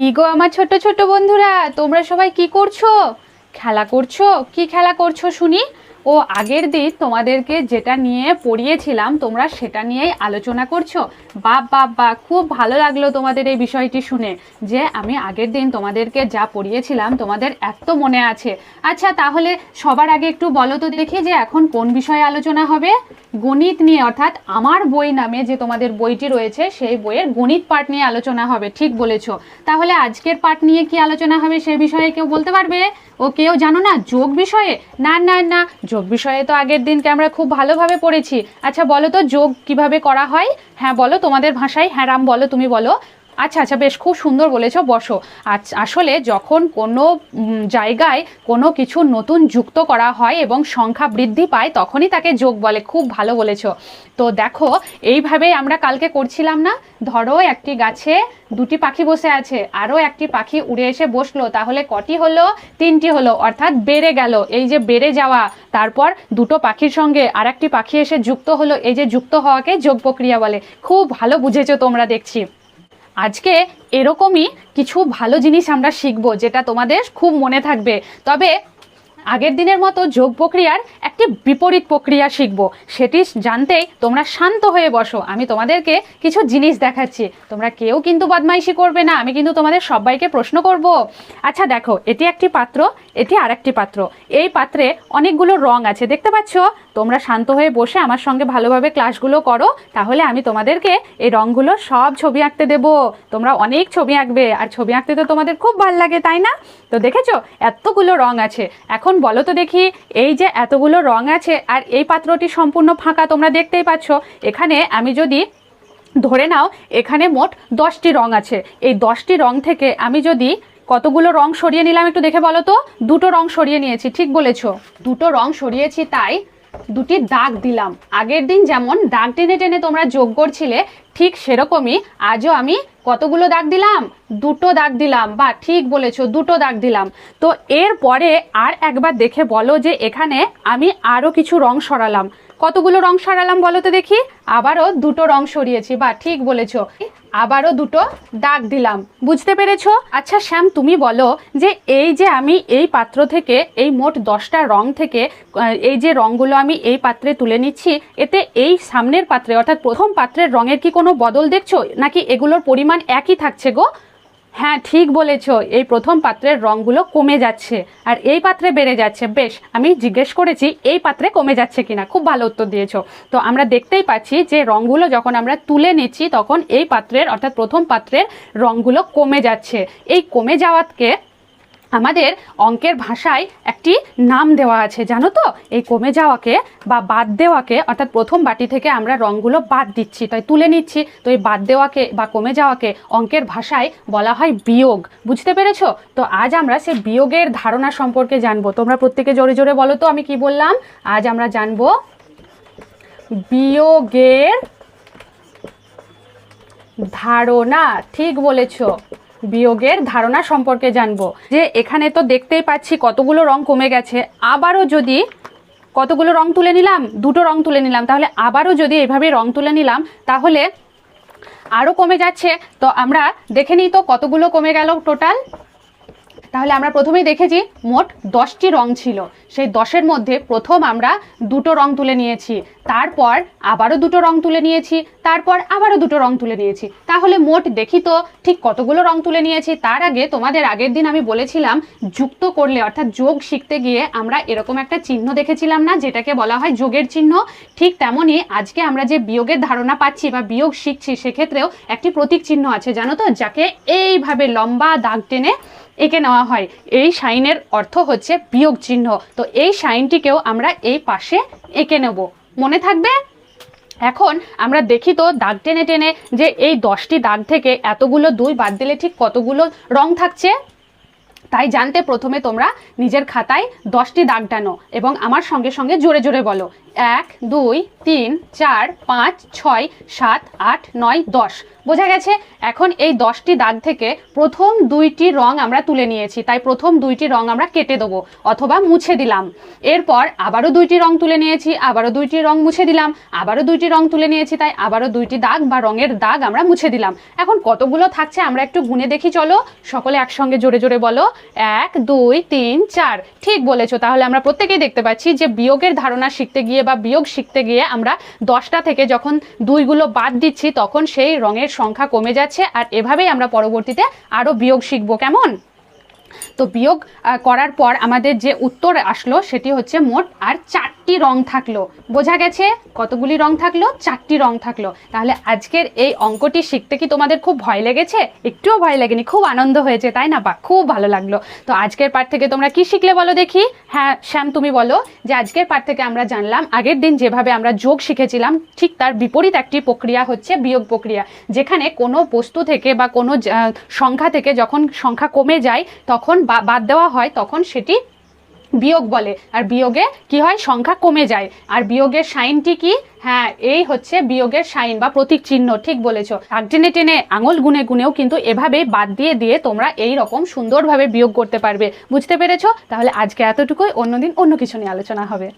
কি গো আমার ছোট ছোট বন্ধুরা, তোমরা সবাই কি করছ? খেলা করছ? কি খেলা করছ শুনি? ও আগের দিন তোমাদেরকে যেটা নিয়ে পড়িয়েছিলাম, তোমরা সেটা নিয়েই আলোচনা করছ। বাপ বাপ বা খুব ভালো লাগল তোমাদের এই বিষয়টি শুনে যে আমি আগের দিন তোমাদেরকে যা পড়িয়েছিলাম, তোমাদের এত মনে আছে। আচ্ছা তাহলে সবার আগে একটু বলো তো দেখি যে এখন কোন বিষয়ে আলোচনা হবে? গণিত নিয়ে, অর্থাৎ আমার বই নামে যে তোমাদের বইটি রয়েছে, সেই বইয়ের গণিত পাঠ নিয়ে আলোচনা হবে, ঠিক বলেছ। তাহলে আজকের পাঠ নিয়ে কি আলোচনা হবে, সে বিষয়ে কেউ বলতে পারবে? ও কেউ জানো না যোগ বিষয়ে? না না না। যোগ বিষয়ে তো আগের দিনকে আমরা খুব ভালোভাবে পড়েছি। আচ্ছা বলো তো যোগ কীভাবে করা হয়? হ্যাঁ বলো তোমাদের ভাষায়। হ্যাঁ রাম, বলো, তুমি বলো। আচ্ছা আচ্ছা বেশ, খুব সুন্দর বলেছ, বসো। আসলে যখন কোনো জায়গায় কোনো কিছু নতুন যুক্ত করা হয় এবং সংখ্যা বৃদ্ধি পায়, তখনই তাকে যোগ বলে, খুব ভালো বলেছ। তো দেখো, এইভাবেই আমরা কালকে করছিলাম না? ধরো, একটি গাছে দুটি পাখি বসে আছে, আরও একটি পাখি উড়ে এসে বসল, তাহলে কটি হলো? তিনটি হলো, অর্থাৎ বেড়ে গেল। এই যে বেড়ে যাওয়া, তারপর দুটো পাখির সঙ্গে আর একটি পাখি এসে যুক্ত হলো, এই যে যুক্ত হওয়াকে যোগ প্রক্রিয়া বলে। খুব ভালো বুঝেছ তোমরা, দেখছি। আজকে এরকমই কিছু ভালো জিনিস আমরা শিখব যেটা তোমাদের খুব মনে থাকবে। তবে আগের দিনের মতো যোগ প্রক্রিয়ার একটি বিপরীত প্রক্রিয়া শিখব। সেটি জানতেই তোমরা শান্ত হয়ে বসো। আমি তোমাদেরকে কিছু জিনিস দেখাচ্ছি। তোমরা কেউ কিন্তু বদমাইশি করবে না। আমি কিন্তু তোমাদের সবাইকে প্রশ্ন করব। আচ্ছা দেখো, এটি একটি পাত্র, এটি আরেকটি পাত্র। এই পাত্রে অনেকগুলো রং আছে। দেখতে পাচ্ছ? তোমরা শান্ত হয়ে বসে আমার সঙ্গে ভালোভাবে ক্লাসগুলো করো। তাহলে আমি তোমাদেরকে এই রঙগুলো সব ছবি আঁকতে দেবো। তোমরা অনেক ছবি আঁকবে। আর ছবি আঁকতে তো তোমাদের খুব ভালো লাগে, তাই না? তো দেখেছ? এতগুলো রং আছে। এখন বলো তো দেখি, এই যে এতগুলো রং আছে আর এই পাত্রটি সম্পূর্ণ ফাঁকা তোমরা দেখতেই পাচ্ছ। এখানে আমি যদি ধরে নাও, এখানে মোট দশটি রং আছে। এই দশটি রং থেকে আমি যদি কতগুলো রং সরিয়ে নিলাম একটু দেখে বলো তো? দুটো রং সরিয়ে নিয়েছি, ঠিক বলেছ। দুটো রং সরিয়েছি, তাই দুটি দাগ দিলাম। আগের দিন যেমন দাগ টেনে টেনে তোমরা যোগ করছিলে, ঠিক সেরকমই আজও আমি কতগুলো দাগ দিলাম? দুটো দাগ দিলাম। বা ঠিক বলেছ, দুটো দাগ দিলাম। তো এরপরে আর একবার দেখে বলো যে এখানে আমি আরও কিছু রং সরালাম। কতগুলো রং সরালাম বলো তো দেখি? আবারও দুটো রং সরিয়েছি, বা ঠিক বলেছ। আবারও দুটো দাগ দিলাম, বুঝতে পেরেছ? আচ্ছা শ্যাম, তুমি বলো যে এই যে আমি এই পাত্র থেকে, এই মোট দশটা রং থেকে এই যে রঙগুলো আমি এই পাত্রে তুলে নিচ্ছি, এতে এই সামনের পাত্রে, অর্থাৎ প্রথম পাত্রের রঙের কি কোনো বদল দেখছ? নাকি এগুলোর পরিমাণ একই থাকছে গো? হ্যাঁ ঠিক বলেছ। এই প্রথম পাত্রের রঙগুলো কমে যাচ্ছে। আর এই পাত্রে বেড়ে যাচ্ছে। বেশ, আমি জিজ্ঞেস করেছি, এই পাত্রে কমে যাচ্ছে কিনা? খুব ভালো উত্তর দিয়েছ। তো আমরা দেখতেই পাচ্ছি যে রঙগুলো যখন আমরা তুলে নিচ্ছি, তখন এই পাত্রের, অর্থাৎ প্রথম পাত্রের রঙগুলো কমে যাচ্ছে। এই কমে যাওয়াকে আমাদের অঙ্কের ভাষায় একটি নাম দেওয়া আছে, জানো তো? এই কমে যাওয়াকে বা বাদ দেওয়াকে, অর্থাৎ প্রথম বাটি থেকে আমরা রঙগুলো বাদ দিচ্ছি, তাই তুলে নিচ্ছি। তো এই বাদ দেওয়াকে বা কমে যাওয়াকে অঙ্কের ভাষায় বলা হয় বিয়োগ, বুঝতে পেরেছ? তো আজ আমরা সে বিয়োগের ধারণা সম্পর্কে জানব। তোমরা প্রত্যেকে জোরে জোরে বলো তো, আমি কি বললাম? আজ আমরা জানব বিয়োগের ধারণা, ঠিক বলেছ। বিয়োগের ধারণা সম্পর্কে জানব। যে এখানে তো দেখতেই পাচ্ছি কতগুলো রং কমে গেছে। আবারও যদি কতগুলো রং তুলে নিলাম? দুটো রং তুলে নিলাম। তাহলে আবারও যদি এভাবে রং তুলে নিলাম, তাহলে আরও কমে যাচ্ছে। তো আমরা দেখে নিই তো কতগুলো কমে গেল টোটাল তাহলে আমরা প্রথমেই দেখেছি মোট দশটি রং ছিল। সেই দশের মধ্যে প্রথম আমরা দুটো রং তুলে নিয়েছি। তারপর আবারও দুটো রং তুলে নিয়েছি। তারপর আবারও দুটো রং তুলে নিয়েছি। তাহলে মোট দেখি তো, ঠিক কতগুলো রং তুলে নিয়েছি? তার আগে তোমাদের আগের দিন আমি বলেছিলাম, যুক্ত করলে অর্থাৎ যোগ শিখতে গিয়ে আমরা এরকম একটা চিহ্ন দেখেছিলাম না, যেটাকে বলা হয় যোগের চিহ্ন। ঠিক তেমনই আজকে আমরা যে বিয়োগের ধারণা পাচ্ছি বা বিয়োগ শিখছি, সেক্ষেত্রেও একটি প্রতীক চিহ্ন আছে, জানো তো? যাকে এইভাবে লম্বা দাগ টেনে এঁকে নেওয়া হয়। এই সাইনের অর্থ হচ্ছে বিয়োগ চিহ্ন। তো এই সাইনটিকেও আমরা এই পাশে এঁকে নেব। মনে থাকবে? এখন আমরা দেখি তো দাগ টেনে টেনে যে এই দশটি দাগ থেকে এতগুলো দুই বাদ দিলে ঠিক কতগুলো রং থাকছে? তাই জানতে প্রথমে তোমরা নিজের খাতায় দশটি দাগ টানো এবং আমার সঙ্গে সঙ্গে জোরে জোরে বলো। এক, দুই, তিন, চার, পাঁচ, ছয়, সাত, আট, নয়, দশ। বোঝা গেছে? এখন এই দশটি দাগ থেকে প্রথম দুইটি রং আমরা তুলে নিয়েছি, তাই প্রথম দুইটি রং আমরা কেটে দেবো অথবা মুছে দিলাম। এরপর আবারও দুইটি রং তুলে নিয়েছি, আবারও দুইটি রং মুছে দিলাম, আবারও দুইটি রং তুলে নিয়েছি, তাই আবারও দুইটি দাগ বা রঙের দাগ আমরা মুছে দিলাম। এখন কতগুলো থাকছে আমরা একটু গুনে দেখি, চলো। সকলে একসঙ্গে জোরে জোরে বলো। এক, দুই, তিন, চার। ঠিক বলেছ, তাহলে আমরা প্রত্যেকেই দেখতে পাচ্ছি যে বিয়োগের ধারণা শিখতে গিয়ে বা বিয়োগ শিখতে গিয়ে আমরা দশটা থেকে যখন দুইগুলো বাদ দিচ্ছি, তখন সেই রঙের সংখ্যা কমে যাচ্ছে। আর এভাবেই আমরা পরবর্তীতে আরও বিয়োগ শিখব। কেমন? তো বিয়োগ করার পর আমাদের যে উত্তর আসলো, সেটি হচ্ছে মোট আর চারটি রং থাকল। বোঝা গেছে কতগুলি রং থাকল? চারটি রং থাকল। তাহলে আজকের এই অঙ্কটি শিখতে কি তোমাদের খুব ভয় লেগেছে? একটুও ভয় লাগেনি, খুব আনন্দ হয়েছে, তাই না বা? খুব ভালো লাগল। তো আজকের পাঠ থেকে তোমরা কি শিখলে বলো দেখি? হ্যাঁ শ্যাম, তুমি বলো যে আজকের পাঠ থেকে আমরা জানলাম, আগের দিন যেভাবে আমরা যোগ শিখেছিলাম, ঠিক তার বিপরীত একটি প্রক্রিয়া হচ্ছে বিয়োগ প্রক্রিয়া। যেখানে কোনো বস্তু থেকে বা কোনো সংখ্যা থেকে যখন সংখ্যা কমে যায়, তখন বাদ দেওয়া হয়, তখন সেটি বিয়োগ বলে। আর বিয়োগে কি হয়? সংখ্যা কমে যায়। আর বিয়োগের সাইনটি কি? হ্যাঁ এই হচ্ছে বিয়োগের সাইন বা প্রতীক চিহ্ন, ঠিক বলেছ। আগ টেনে টেনে আঙুল গুনে গুনেও কিন্তু এভাবে বাদ দিয়ে দিয়ে তোমরা এই রকম সুন্দরভাবে বিয়োগ করতে পারবে। বুঝতে পেরেছ? তাহলে আজকে এতটুকুই। অন্যদিন অন্য কিছু নিয়ে আলোচনা হবে।